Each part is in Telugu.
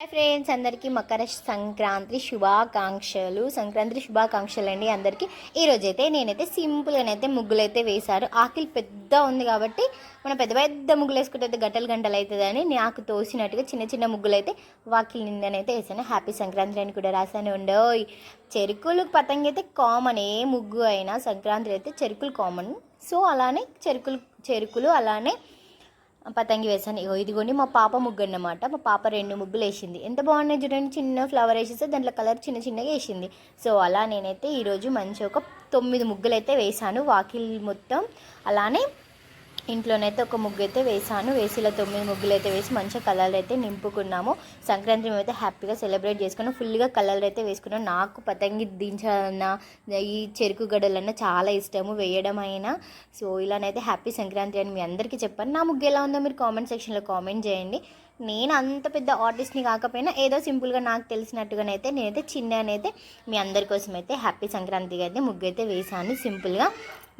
హాయ్ ఫ్రెండ్స్ అందరికీ మకర సంక్రాంతి శుభాకాంక్షలు. సంక్రాంతి శుభాకాంక్షలు అండి అందరికీ ఈరోజైతే నేనైతే సింపుల్గానైతే ముగ్గులు అయితే వేశారు. ఆకిలి పెద్ద ఉంది కాబట్టి మనం పెద్ద పెద్ద ముగ్గులు వేసుకుంటే అయితే గంటలు గంటలు అవుతుందని నాకు తోసినట్టుగా చిన్న చిన్న ముగ్గులు అయితే వాకిలి నిందనైతే వేసాను హ్యాపీ సంక్రాంతి అని కూడా రాశాను. ఉండోయ్ చెరుకులు పతంగి అయితే కామన్ ఏ ముగ్గు అయినా సంక్రాంతి అయితే చెరుకులు కామన్. సో అలానే చెరుకులు చెరుకులు అలానే పతంగి వేసాను. ఇగో ఇదిగోండి మా పాప ముగ్గు అన్నమాట మా పాప రెండు ముగ్గులు వేసింది ఎంత బాగున్నాయి చూడండి చిన్న ఫ్లవర్ వేసేస్తే దాంట్లో కలర్ చిన్న చిన్నగా వేసింది. సో అలా నేనైతే ఈరోజు మంచి ఒక తొమ్మిది ముగ్గులు అయితే వేసాను. వాకిల్ మొత్తం అలానే ఇంట్లోనైతే ఒక ముగ్గు అయితే వేసాను వేసిలో తొమ్మిది ముగ్గులు అయితే వేసి మంచిగా కలర్లు అయితే నింపుకున్నాము. సంక్రాంతి మేము అయితే హ్యాపీగా సెలబ్రేట్ చేసుకున్నాం. ఫుల్గా కలర్లు అయితే వేసుకున్నాం. నాకు పతంగి దించాలన్నా ఈ చెరుకు గడలన్నా చాలా ఇష్టము వేయడం అయినా సో ఇలానైతే హ్యాపీ సంక్రాంతి అని మీ అందరికీ చెప్పాను. నా ముగ్గు ఎలా ఉందో మీరు కామెంట్ సెక్షన్లో కామెంట్ చేయండి. నేను అంత పెద్ద ఆర్టిస్ట్ని కాకపోయినా ఏదో సింపుల్గా నాకు తెలిసినట్టుగానైతే నేనైతే చిన్ననైతే మీ అందరి కోసం అయితే హ్యాపీ సంక్రాంతికి అయితే ముగ్గు అయితే వేసాను సింపుల్గా.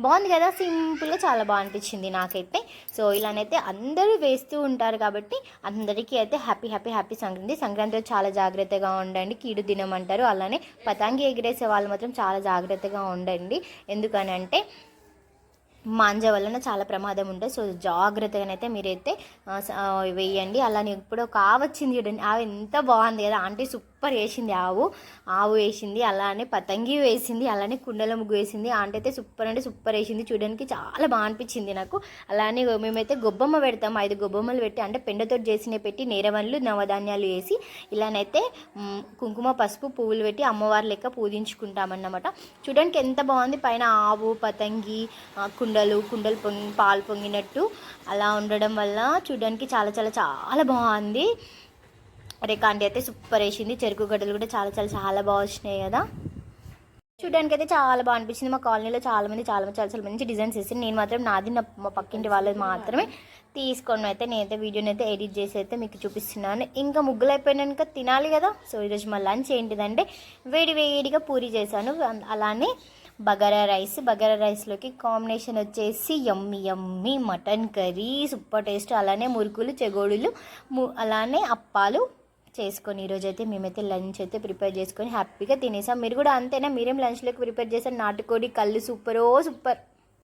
బాగుంది కదా? సింపుల్గా చాలా బాగా అనిపించింది నాకైతే. సో ఇలానైతే అందరూ వేస్తూ ఉంటారు కాబట్టి అందరికీ అయితే హ్యాపీ హ్యాపీ హ్యాపీ సంక్రాంతి. సంక్రాంతిలో చాలా జాగ్రత్తగా ఉండండి. కీడు దినం అంటారు. అలానే పతంగి ఎగిరేసే వాళ్ళు మాత్రం చాలా జాగ్రత్తగా ఉండండి. ఎందుకనంటే మాంజ వలన చాలా ప్రమాదం ఉంటుంది సో జాగ్రత్తగానైతే మీరైతే వేయండి. అలానే ఇప్పుడు ఒక వచ్చింది చూడండి. ఆవు ఎంత బాగుంది కదా. ఆంటీ సూపర్ సూపర్ వేసింది ఆవు ఆవు వేసింది అలానే పతంగి వేసింది అలానే కుండల ముగ్గు వేసింది. ఆంటీ అయితే సూపర్ అంటే సూపర్ వేసింది. చూడడానికి చాలా బాగా అనిపించింది నాకు. అలానే మేమైతే గొబ్బమ్మ పెడతాం. ఐదు గొబ్బమ్మలు పెట్టి అంటే పెండతో చేసిన పెట్టి నేరవన్లు నవధాన్యాలు వేసి ఇలానైతే కుంకుమ పసుపు పువ్వులు పెట్టి అమ్మవారి లెక్క పూజించుకుంటామన్నమాట. చూడడానికి ఎంత బాగుంది. పైన ఆవు పతంగి కుండలు కుండలు పొంగి పాలు పొంగినట్టు అలా ఉండడం వల్ల చూడడానికి చాలా చాలా చాలా బాగుంది. రేకాంటి అయితే సూపర్ వేసింది. చెరుకు గడ్డలు కూడా చాలా చాలా చాలా బాగా వచ్చినాయి కదా. చూడడానికి అయితే చాలా బాగా అనిపించింది. మా కాలనీలో చాలా మంది చాలా మంది చాలా చాలా మంచి డిజైన్స్ వేసింది నేను మాత్రం నాది నా మా పక్కింటి వాళ్ళది మాత్రమే తీసుకొని అయితే నేనైతే వీడియోని అయితే ఎడిట్ చేసి అయితే మీకు చూపిస్తున్నాను. ఇంకా ముగ్గులు అయిపోయినాక తినాలి కదా. సో ఈరోజు మా లంచ్ ఏంటిదంటే వేడి వేడిగా పూరి చేశాను. అలానే బగారా రైస్. బగారా రైస్లోకి కాంబినేషన్ వచ్చేసి yummy yummy mutton curry super taste. అలానే మురుకులు చెగోడులు ము- అలానే అప్పాలు చేసుకొని ఈరోజు అయితే మేమైతే లంచ్ అయితే ప్రిపేర్ చేసుకొని హ్యాపీగా తినేసాం. మీరు కూడా అంతేనా? మీరేం లంచ్లోకి ప్రిపేర్ చేశారు? నాటుకోడి కళ్ళు సూపరో సూపర్.